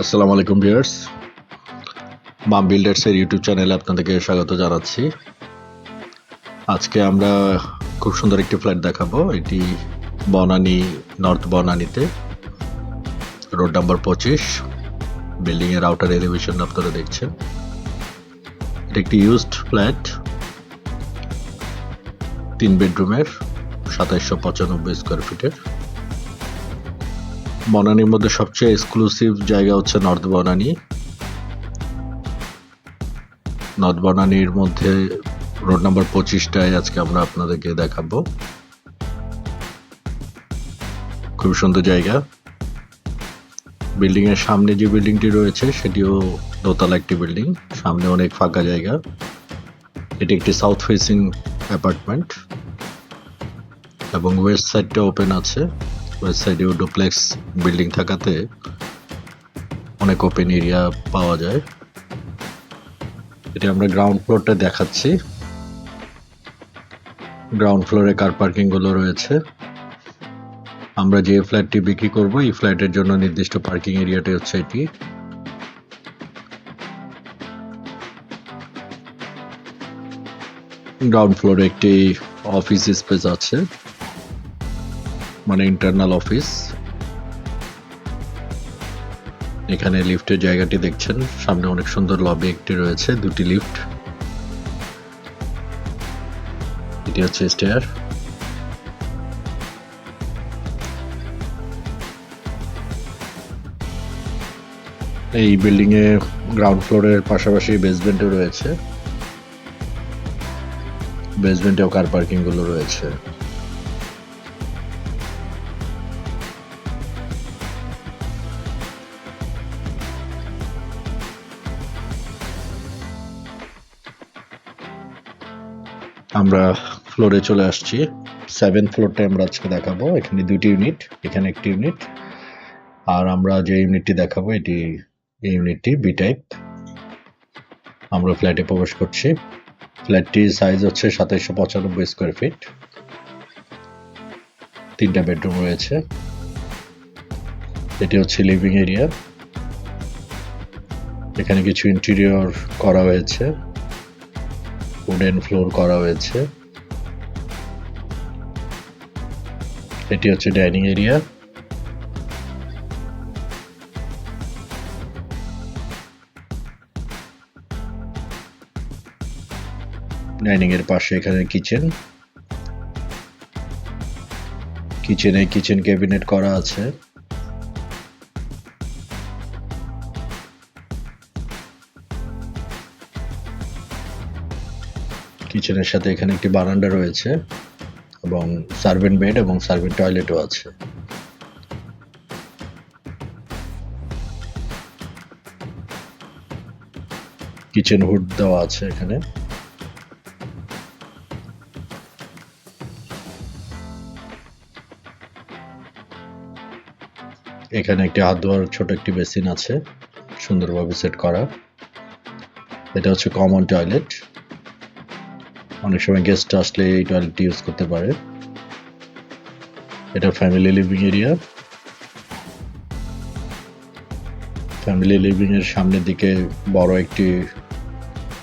আসসালামু আলাইকুম, ভিউয়ার্স। মাম বিল্ডার্সের ইউটিউব চ্যানেলে আপনাদেরকে স্বাগত জানাচ্ছি। আজকে আমরা খুব সুন্দর একটি ফ্ল্যাট দেখাবো। এটি বনানী, নর্থ বনানীতে। রোড নাম্বার পঁচিশ। বিল্ডিংয়ের আউটার এলিভেশন আপনারা দেখছেন। এটা একটি ইউজড ফ্ল্যাট। তিন বেডরুমের, সাতাইশশো পঁচানব্বই স্কোয়ার ফিটের। বনানীর মধ্যে সবচেয়ে এক্সক্লুসিভ জায়গা হচ্ছে নর্থ বনানী নর্থ বনানীর মধ্যে রোড নাম্বার পঁচিশটায় আজকে আমরা আপনাদেরকে দেখাবো। খুব সুন্দর জায়গা। বিল্ডিং এর সামনে যে বিল্ডিংটি রয়েছে, সেটিও দোতলা একটি বিল্ডিং সামনে অনেক ফাঁকা জায়গা। এটি একটি সাউথ ফেসিং অ্যাপার্টমেন্ট এবং ওয়েস্ট সাইডটা ওপেন আছে। ওয়েস্ট সাইডেও ডুপ্লেক্স বিল্ডিং থাকাতে অনেক ওপেন এরিয়া পাওয়া যায়। এটি আমরা গ্রাউন্ড ফ্লোরটা দেখাচ্ছি। গ্রাউন্ড ফ্লোরে কার পার্কিংগুলো রয়েছে। আমরা যে ফ্ল্যাটটি বিক্রি করব, এই ফ্ল্যাটের জন্য নির্দিষ্ট পার্কিং এরিয়াটি হচ্ছে এটি। গ্রাউন্ড ফ্লোরে একটি অফিস স্পেস আছে। মানে ইন্টারনাল অফিস এখানে লিফটের জায়গাটি দেখছেন। সামনে অনেক সুন্দর লবি একটি রয়েছে, দুটি লিফট এটি হচ্ছে স্টেয়ার এই বিল্ডিং এ গ্রাউন্ড ফ্লোরের পাশাপাশি বেসমেন্টও রয়েছে। বেসমেন্টেও কার পার্কিংগুলো রয়েছে। আমরা ফ্লোরে চলে আসছি। সেভেন ফ্লোরটা আমরা আজকে দেখাবো। এখানে দুটি ইউনিট এখানে একটি ইউনিট আর আমরা যে ইউনিটটি দেখাবো, এটি ইউনিটটি বি টাইপ আমরা ফ্ল্যাটে প্রবেশ করছি। ফ্ল্যাটটির সাইজ হচ্ছে সাতাইশশো পঁচানব্বই স্কোয়ার ফিট তিনটা বেডরুম রয়েছে। এটি হচ্ছে লিভিং এরিয়া এখানে কিছু ইন্টেরিয়র করা হয়েছে। উডেন ফ্লোর করা হয়েছে। এটি হচ্ছে ডাইনিং এরিয়া। ডাইনিং এর পাশে এখানে কিচেন। কিচেনে কিচেন ক্যাবিনেট করা আছে। কিচেনের সাথে এখানে একটি বারান্দা রয়েছে এবং সার্ভেন্ট বেড এবং সার্ভেন্ট টয়লেটও আছে। কিচেন হুড দেওয়া আছে এখানে। এখানে একটি হাত ধোয়ার ছোট একটি বেসিন আছে, সুন্দরভাবে সেট করা। এটা হচ্ছে কমন টয়লেট। অনেক সময় গেস্ট আসলে এই টয়লেটটি ইউজ করতে পারে। এটা family living area family living এর সামনের দিকে বড় একটি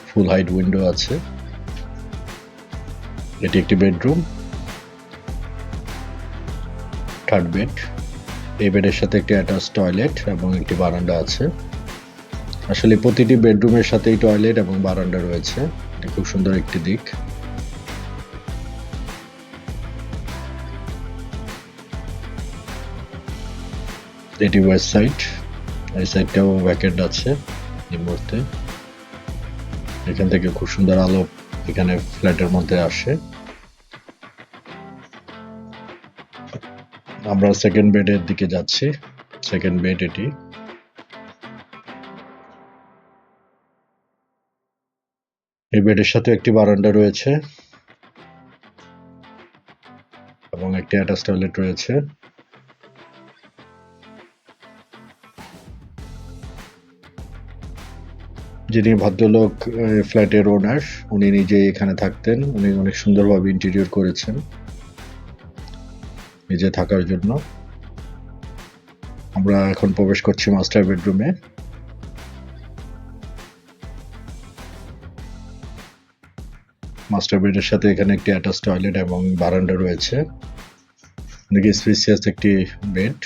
ফুল হাইট উইন্ডো আছে। এটি একটি বেডরুম থার্ড বেড এই বেডের সাথে একটি অ্যাটাচ টয়লেট এবং একটি বারান্দা আছে। আসলে প্রতিটি বেডরুমের সাথেই টয়লেট এবং বারান্দা রয়েছে। এটা খুব সুন্দর একটি দিক। এটি ওয়েস্ট সাইড এই সাইডটাও ভ্যাকেন্ট আছে এই মুহূর্তে। এখান থেকে খুব সুন্দর আলো এখানে ফ্ল্যাটের মধ্যে আসে। আমরা সেকেন্ড বেডের দিকে যাচ্ছি। সেকেন্ড বেড এটি। বেডের সাথে একটি বারান্দা রয়েছে। এবং একটি অ্যাটাচ টয়লেট রয়েছে। যিনি ভদ্রলোক ফ্ল্যাটের ওনার উনি নিজে এখানে থাকতেন। উনি অনেক সুন্দরভাবে ইন্টেরিয়র করেছেন। নিজে থাকার জন্য। আমরা এখন প্রবেশ করছি মাস্টার বেডরুমে মাস্টার বেডের সাথে এখানে একটি অ্যাটাচ টয়লেট এবং বারান্দা রয়েছে। অনেক স্পেসিয়াস একটি বেড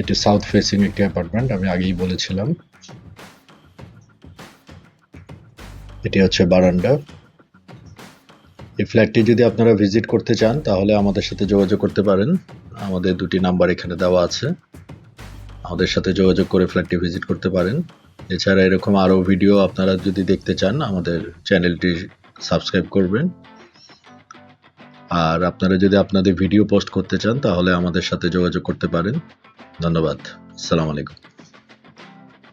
এটি সাউথ ফেসিং একটি অ্যাপার্টমেন্ট আমি আগেই বলেছিলাম। এটি হচ্ছে বারান্দা। এই ফ্ল্যাটটি যদি আপনারা ভিজিট করতে চান, তাহলে আমাদের সাথে যোগাযোগ করতে পারেন। আমাদের দুটি নাম্বার এখানে দেওয়া আছে। আমাদের সাথে যোগাযোগ করে ফ্ল্যাটটি ভিজিট করতে পারেন। এছাড়া এরকম আরও ভিডিও আপনারা যদি দেখতে চান, আমাদের চ্যানেলটি সাবস্ক্রাইব করবেন। আর আপনারা যদি আপনাদের ভিডিও পোস্ট করতে চান, তাহলে আমাদের সাথে যোগাযোগ করতে পারেন। ধন্যবাদ। আসসালামু আলাইকুম।